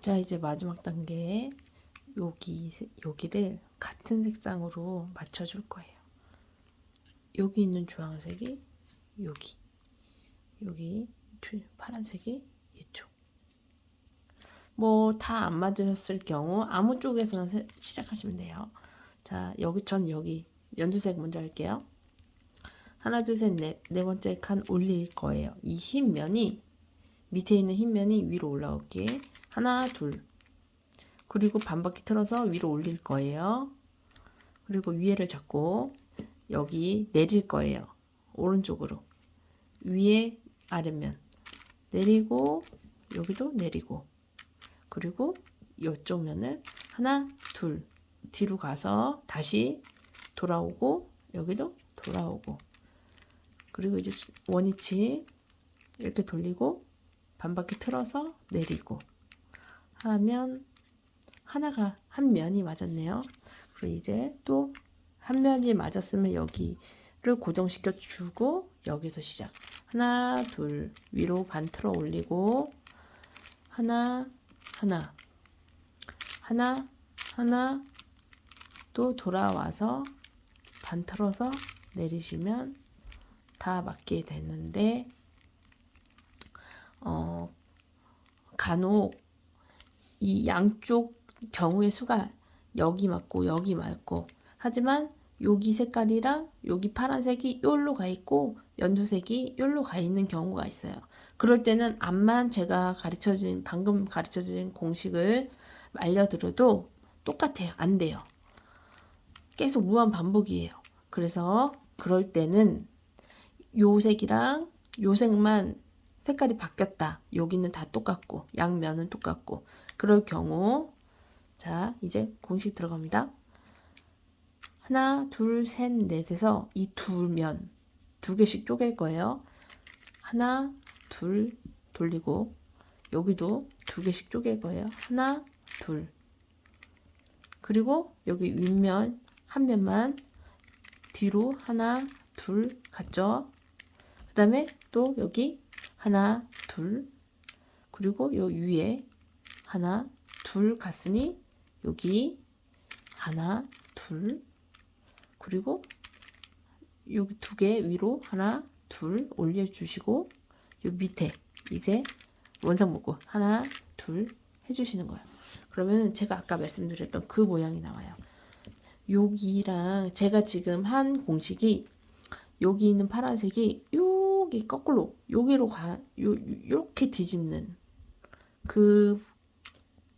자, 이제 마지막 단계 여기 세- 여기를 같은 색상으로 맞춰 줄 거예요. 여기 있는 주황색이 여기. 여기 주- 파란색이 이쪽. 뭐 다 안 맞으셨을 경우 아무 쪽에서나 세- 시작하시면 돼요. 자, 여기 전 여기 연두색 먼저 할게요. 하나, 둘, 셋, 넷. 네 번째 칸 올릴 거예요. 이 흰 면이 밑에 있는 흰 면이 위로 올라오게 하나, 둘. 그리고 반바퀴 틀어서 위로 올릴 거예요. 그리고 위에를 잡고 여기 내릴 거예요. 오른쪽으로. 위에 아래면 내리고 여기도 내리고 그리고 이쪽 면을 하나, 둘 뒤로 가서 다시 돌아오고 여기도 돌아오고 그리고 이제 원위치 이렇게 돌리고 반바퀴 틀어서 내리고 하면 하나가 한 면이 맞았네요. 그리고 이제 또 한 면이 맞았으면 여기를 고정시켜 주고 여기서 시작. 하나, 둘 위로 반 틀어 올리고 하나, 하나, 하나, 하나 또 돌아와서 반 틀어서 내리시면 다 맞게 되는데 어 간혹 이 양쪽 경우의 수가 여기 맞고 여기 맞고 하지만 여기 색깔이랑 여기 파란색이 요로 가 있고 연두색이 요로 가 있는 경우가 있어요. 그럴 때는 암만 제가 가르쳐진 방금 가르쳐진 공식을 알려드려도 똑같아요. 안 돼요. 계속 무한 반복이에요. 그래서 그럴 때는 요 색이랑 요 색만 색깔이 바뀌었다. 여기는 다 똑같고 양면은 똑같고 그럴 경우 자 이제 공식 들어갑니다. 하나 둘 셋 넷에서 이 두 면 두 개씩 쪼갤 거예요. 하나 둘 돌리고 여기도 두 개씩 쪼갤 거예요. 하나 둘 그리고 여기 윗면 한 면만 뒤로 하나 둘 갔죠. 그 다음에 또 여기 하나 둘 그리고 요 위에 하나 둘 갔으니 여기 하나 둘 그리고 여기 두 개 위로 하나 둘 올려 주시고 요 밑에 이제 원상 복구 하나 둘 해 주시는 거예요. 그러면 제가 아까 말씀드렸던 그 모양이 나와요. 여기랑 제가 지금 한 공식이 여기 있는 파란색이 여기 거꾸로 여기로 가 요, 요렇게 뒤집는 그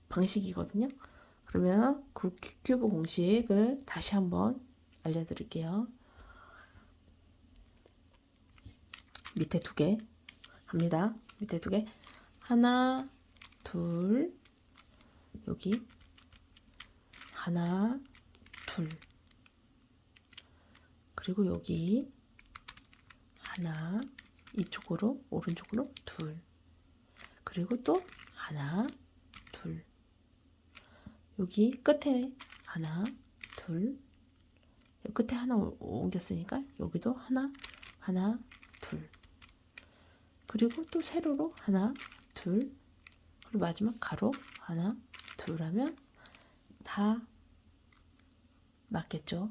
방식이거든요. 그러면 그 큐브 공식을 다시 한번 알려드릴게요. 밑에 두 개 갑니다. 밑에 두 개 하나 둘 여기 하나 둘 그리고 여기 하나 이쪽으로 오른쪽으로 둘. 그리고 또 하나 둘. 여기 끝에 하나 둘. 끝에 하나 오- 옮겼으니까 여기도 하나 하나 둘. 그리고 또 세로로 하나 둘. 그리고 마지막 가로 하나 둘 하면 다 맞겠죠